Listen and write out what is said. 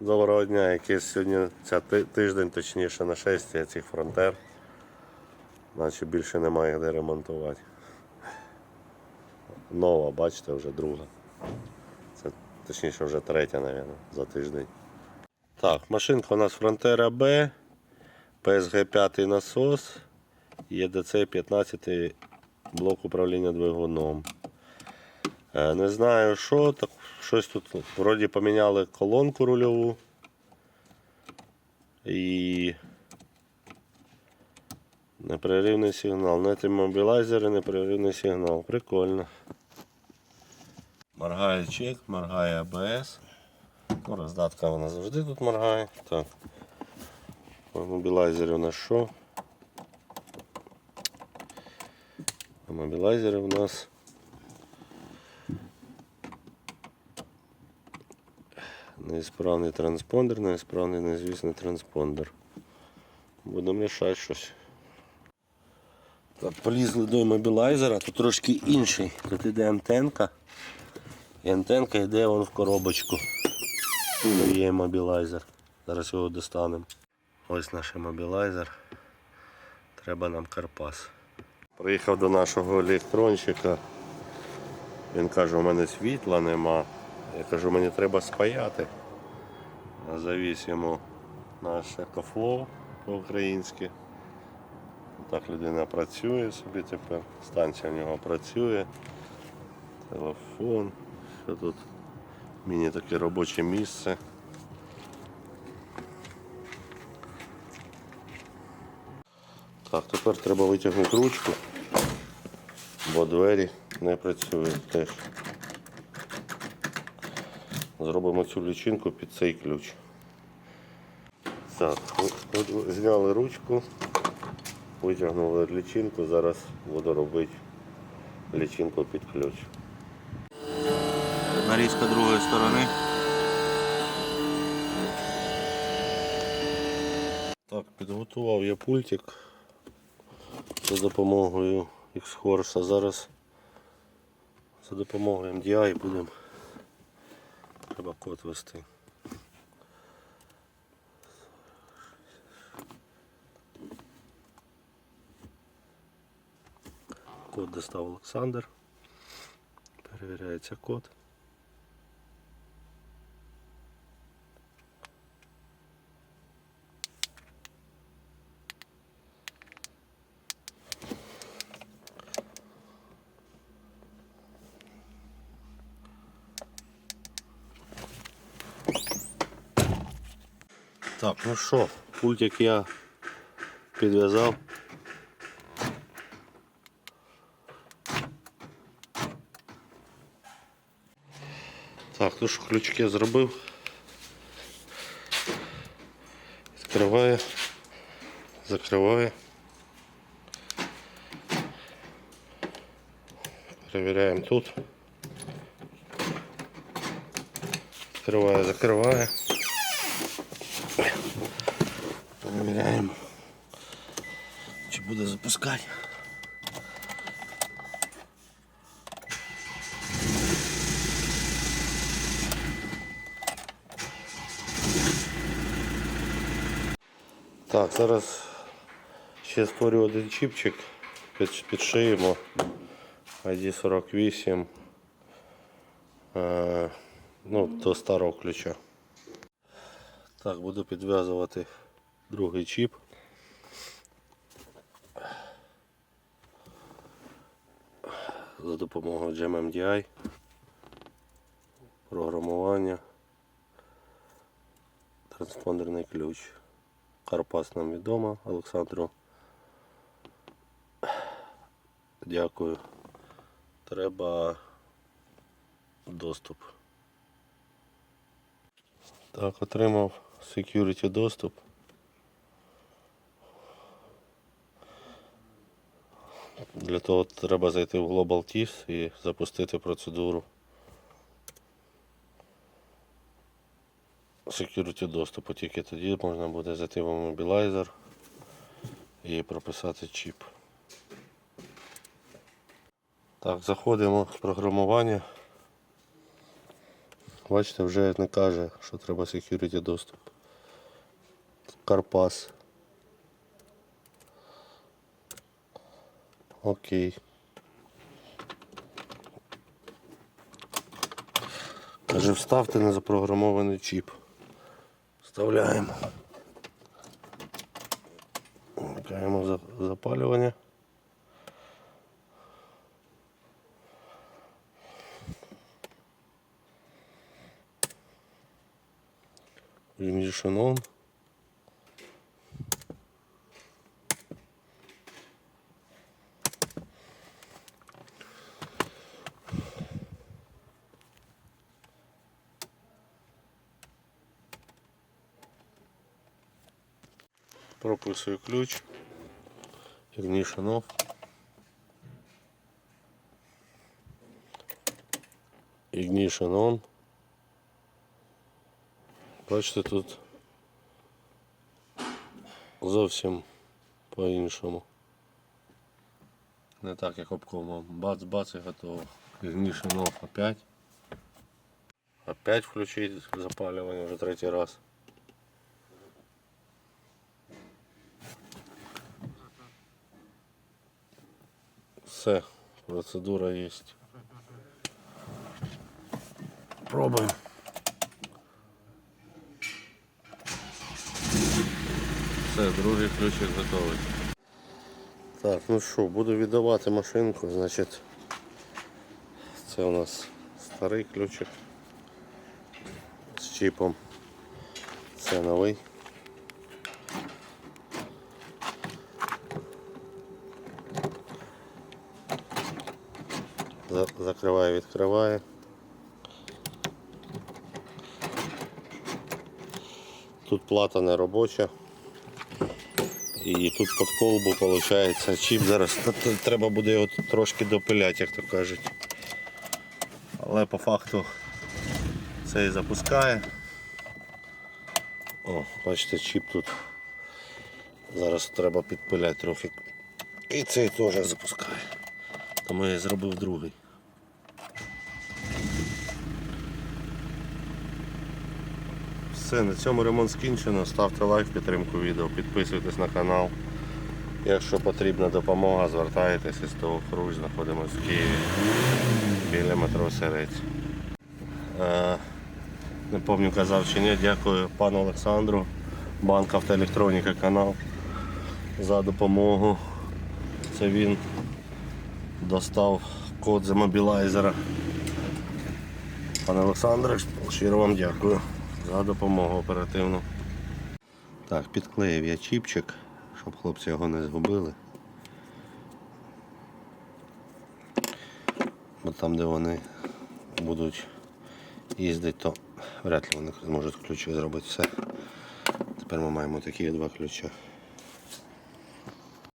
Доброго дня, якийсь сьогодні ця тиждень, точніше, нашестя цих фронтер. Наче більше немає де ремонтувати. Нова, бачите, вже друга. Це точніше вже третя, мабуть, за тиждень. Так, машинка у нас Фронтера Б, PSG 5 насос, ЄДЦ 15 блок управління двигуном. Е, Не знаю що, так щось тут вроді поміняли колонку рульову. І непреривний сигнал. Не мобілайзер і непреривний сигнал. Прикольно. Моргає чек, моргає АБС. Ну, роздатка вона завжди тут моргає. Так. По мобілайзері у нас що? Мобілайзери у нас Неісправний транспондер, неісправний незвісний транспондер. Будемо рішати щось. Полізли до мобілайзера, тут трошки інший. Тут іде антенка. І антенка йде вон в коробочку. Тут Є мобілайзер. Зараз його достанемо. Ось наш мобілайзер. Треба нам карпас. Приїхав до нашого електронщика. Він каже, у мене світла нема. Я кажу, мені треба спаяти. Завіз йому наш екофлоу по-українськи. Так людина працює собі тепер. Станція в нього працює. Телефон. Що тут? Міні таке робоче місце. Так, тепер треба витягнути ручку, бо двері не працюють теж. Зробимо цю лічинку під цей ключ. Так, зняли ручку, витягнули лічинку, зараз буду робити лічинку під ключ. нарізка другої сторони. Так, підготував я пультик за допомогою X-Horse. Зараз за допомогою MDI будемо треба код вести. Код достав Олександр. Перевіряється код. Так, ну що, пультик я підв'язав. Так, ну що, ключики я зробив. Відкриває, закриває. Перевіряємо тут. Відкриває, закриває. Перевіряємо. Чи буде запускати. Так, зараз ще створю один чіпчик, підшиємо ID48 е, ну, до старого ключа. Так, буду підв'язувати другий чіп. За допомогою GMMDI, програмування, транспондерний ключ. Карпас нам відомо, Олександру. Дякую. Треба доступ. Так, отримав security доступ. Для того треба зайти в Global TIFF і запустити процедуру security доступу. Тільки тоді можна буде зайти в мобілайзер і прописати чіп. Так, заходимо в програмування. Бачите, вже не каже, що треба security доступ. Карпас. Окей. Каже, вставте незапрограмований чіп. Вставляємо. Вмикаємо за- запалювання. Ignition on. Прописую ключ. Ignition off. Ignition on. Бачите, тут зовсім по-іншому. Не так, як обкомом. Бац-бац і готово. Ignition off опять. Опять включить запалювання вже третій раз. Все, процедура є. Пробуємо. Все, другий ключик готовий. Так, ну що, буду віддавати машинку, значить це у нас старий ключик з чіпом. Це новий. Закриває, відкриває. Тут плата не робоча. І тут під колбу виходить чіп. Зараз треба буде його трошки допиляти, як то кажуть. Але по факту це і запускає. О, бачите, чіп тут. Зараз треба підпиляти трохи. І цей теж запускає. Тому я зробив другий. Все, на цьому ремонт скінчено. Ставте лайк підтримку відео, підписуйтесь на канал. Якщо потрібна допомога, звертайтеся з того Хруч, знаходимося в Києві біля метро Серець. Е, не пам'ятаю, казав чи ні, дякую пану Олександру, банк автоелектроніка канал за допомогу. Це він достав код за мобілайзера. Пане Олександре, щиро вам дякую за допомогу оперативну. Так, підклеїв я чіпчик, щоб хлопці його не згубили. Бо там, де вони будуть їздити, то вряд ли вони зможуть ключі зробити все. Тепер ми маємо такі два ключі.